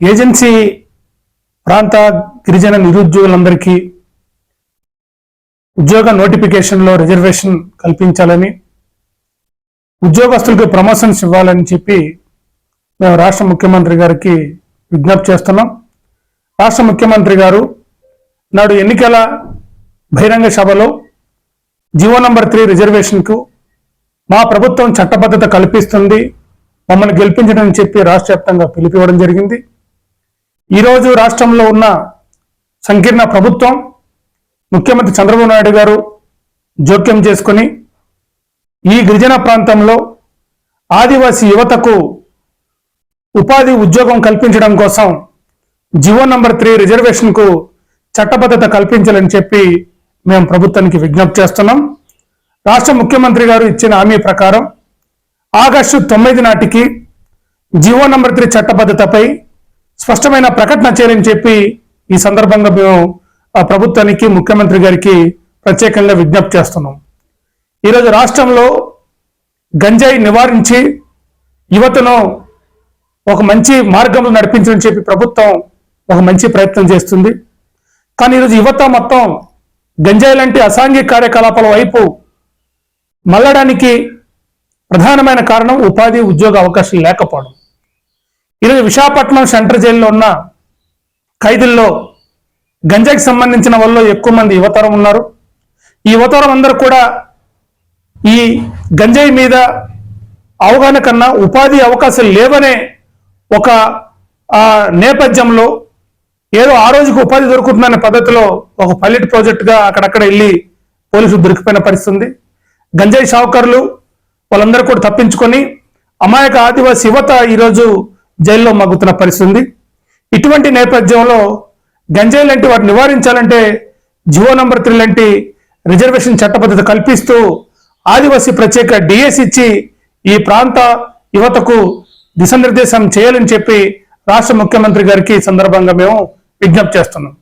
Agency ప్రాంత గిరిజన నిరుద్యోగులందరికీ ఉద్యోగ నోటిఫికేషన్లో రిజర్వేషన్ కల్పించాలని ఉద్యోగస్తులకు ప్రమోషన్స్ ఇవ్వాలని చెప్పి మేము రాష్ట్ర ముఖ్యమంత్రి గారికి విజ్ఞప్తి చేస్తున్నాం. రాష్ట్ర ముఖ్యమంత్రి గారు నాడు ఎన్నికల బహిరంగ సభలో జీవో నంబర్ త్రీ రిజర్వేషన్కు మా ప్రభుత్వం చట్టబద్ధత కల్పిస్తుంది మమ్మల్ని గెలిపించడం చెప్పి రాష్ట్ర వ్యాప్తంగా పిలిపివ్వడం జరిగింది. ఈరోజు రాష్ట్రంలో ఉన్న సంకీర్ణ ప్రభుత్వం ముఖ్యమంత్రి చంద్రబాబు నాయుడు గారు జోక్యం చేసుకొని ఈ గిరిజన ప్రాంతంలో ఆదివాసీ యువతకు ఉపాధి ఉద్యోగం కల్పించడం కోసం జివో నంబర్ త్రీ రిజర్వేషన్కు చట్టబద్ధత కల్పించాలని చెప్పి మేము ప్రభుత్వానికి విజ్ఞప్తి చేస్తున్నాం. రాష్ట్ర ముఖ్యమంత్రి గారు ఇచ్చిన హామీ ప్రకారం ఆగస్టు తొమ్మిది నాటికి జివో నంబర్ త్రీ చట్టబద్ధతపై స్పష్టమైన ప్రకటన చేయాలని చెప్పి ఈ సందర్భంగా మేము ఆ ప్రభుత్వానికి ముఖ్యమంత్రి గారికి ప్రత్యేకంగా విజ్ఞప్తి చేస్తున్నాం. ఈరోజు రాష్ట్రంలో గంజాయి నివారించి యువతను ఒక మంచి మార్గంలో నడిపించని చెప్పి ప్రభుత్వం ఒక మంచి ప్రయత్నం చేస్తుంది. కానీ ఈరోజు యువత మొత్తం గంజాయి లాంటి అసాంఘిక కార్యకలాపాల వైపు మళ్ళడానికి ప్రధానమైన కారణం ఉపాధి ఉద్యోగ అవకాశం లేకపోవడం. ఈరోజు విశాఖపట్నం సెంట్రల్ జైల్లో ఉన్న ఖైదీల్లో గంజాకి సంబంధించిన వాళ్ళు ఎక్కువ మంది యువతరం ఉన్నారు. ఈ యువతరం అందరూ కూడా ఈ గంజాయి మీద అవగాహన కన్నా ఉపాధి అవకాశాలు లేవనే ఒక నేపథ్యంలో ఏదో ఆ రోజుకి ఉపాధి దొరుకుతుందనే పద్ధతిలో ఒక పైలట్ ప్రాజెక్టుగా అక్కడక్కడ వెళ్ళి పోలీసులు దొరికిపోయిన పరిస్థితి ఉంది గంజాయి షావుకర్లు వాళ్ళందరూ కూడా తప్పించుకొని అమాయక ఆదివాసీ యువత ఈరోజు జైల్లో మగ్గుతున్న పరిస్థితి ఉంది. ఇటువంటి నేపథ్యంలో గంజాయి లాంటి వాటిని నివారించాలంటే జివో నంబర్ త్రీ లాంటి రిజర్వేషన్ చట్టబద్ధత కల్పిస్తూ ఆదివాసీ ప్రత్యేక డిఎస్ ఇచ్చి ఈ ప్రాంత యువతకు దిశానిర్దేశం చేయాలని చెప్పి రాష్ట్ర ముఖ్యమంత్రి గారికి సందర్భంగా మేము విజ్ఞప్తి చేస్తున్నాం.